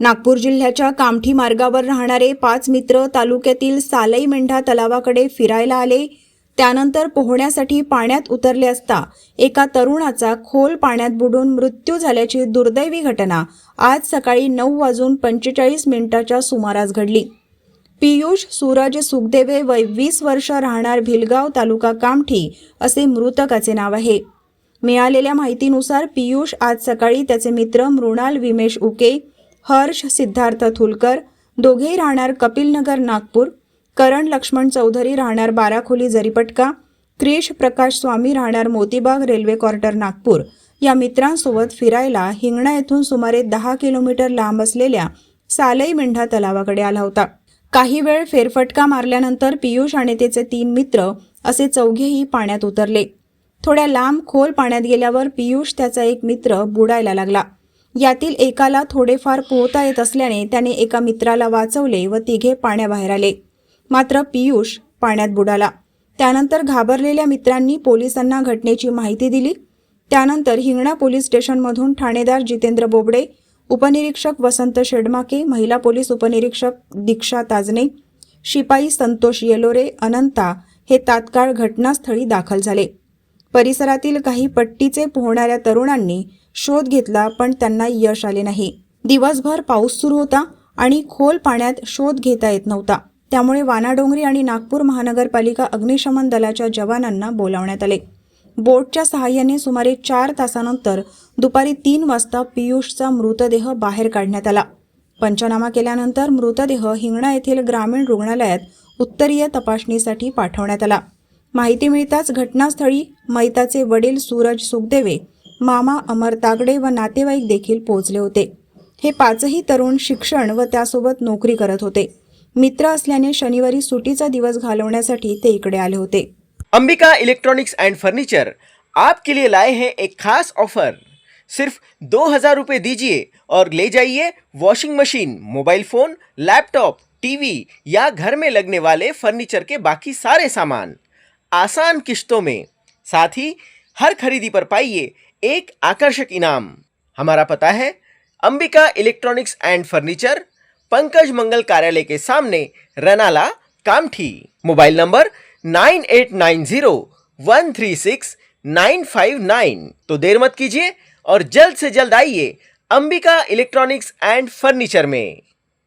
नागपूर जिल्ह्याच्या कामठी मार्गावर राहणारे पाच मित्र तालुक्यातील सालई मेंढा तलावाकडे फिरायला आले. त्यानंतर पोहण्यासाठी पाण्यात उतरले असता एका तरुणाचा खोल पाण्यात बुडून मृत्यू झाल्याची दुर्दैवी घटना आज सकाळी नऊ वाजून पंचेचाळीस मिनिटाच्या सुमारास घडली. पियुष सूरज सुखदेवे वय वीस वर्ष राहणार भिलगाव तालुका कामठी असे मृतकाचे नाव आहे. मिळालेल्या माहितीनुसार पियुष आज सकाळी त्याचे मित्र मृणाल विमेश उके हर्ष सिद्धार्थ थुलकर दोघेही राहणार कपिलनगर नागपूर. करण लक्ष्मण चौधरी राहणार बाराखोली जरीपटका. क्रिश प्रकाश स्वामी राहणार मोतीबाग रेल्वे क्वार्टर नागपूर. या मित्रांसोबत फिरायला हिंगणा येथून सुमारे दहा किलोमीटर लांब असलेल्या सालई मेंढा तलावाकडे आला होता. काही वेळ फेरफटका मारल्यानंतर पियुष आणि त्याचे तीन मित्र असे चौघेही पाण्यात उतरले. थोड्या लांब खोल पाण्यात गेल्यावर पियुष त्याचा एक मित्र बुडायला लागला. यातील एकाला थोडेफार पोहता येत असल्याने त्याने एका मित्राला वाचवले व तिघे पाण्याबाहेर आले. मात्र पियुष पाण्यात बुडाला. त्यानंतर घाबरलेल्या मित्रांनी पोलिसांना घटनेची माहिती दिली. त्यानंतर हिंगणा पोलीस स्टेशनमधून ठाणेदार जितेंद्र बोबडे उपनिरीक्षक वसंत शेडमाके महिला पोलीस उपनिरीक्षक दीक्षा ताजने शिपाई संतोष येलोरे अनंता हे तात्काळ घटनास्थळी दाखल झाले. परिसरातील काही पट्टीचे पोहणाऱ्या तरुणांनी शोध घेतला पण त्यांना यश आले नाही. दिवसभर पाऊस सुरू होता आणि खोल पाण्यात शोध घेता येत नव्हता. त्यामुळे वानाडोंगरी आणि नागपूर महानगरपालिका अग्निशमन दलाच्या जवानांना बोलावण्यात आले. बोटच्या सहाय्याने सुमारे चार तासानंतर दुपारी तीन वाजता पियुषचा मृतदेह बाहेर काढण्यात आला. पंचनामा केल्यानंतर मृतदेह हिंगणा येथील ग्रामीण रुग्णालयात उत्तरीय तपासणीसाठी पाठवण्यात आला. माहिती मिळताच घटनास्थळी मैताचे वडील सूरज सुखदेवे मामा अमर तागडे व नातेवाईक देखील पोहोचले होते. हे पाचही तरुण शिक्षण व त्यासोबत नोकरी करत होते. मित्र असल्याने शनिवारी सुटीचा दिवस घालवण्यासाठी ते इकडे आले होते. अंबिका इलेक्ट्रॉनिक्स अँड फर्नीचर आपके लिए लाए हैं एक खास ऑफर. सिर्फ दो हजार रुपये दीजिए और ले जाइए washing machine mobile phone laptop TV या घर में लगने वाले फर्नीचर के बाकी सारे सामान. आसान किश्तों में। साथ ही, हर खरीदी पर पाइए एक आकर्षक इनाम। हमारा पता है, Ambika electronics and furniture, Pankaj Mangal कार्यालय के सामने Ranala, Kamthi. Mobile number nine eight nine zero one three six nine five nine. तो देर मत कीजिए और जल्द से जल्द आइए अंबिका इलेक्ट्रॉनिक्स एंड फर्नीचर में।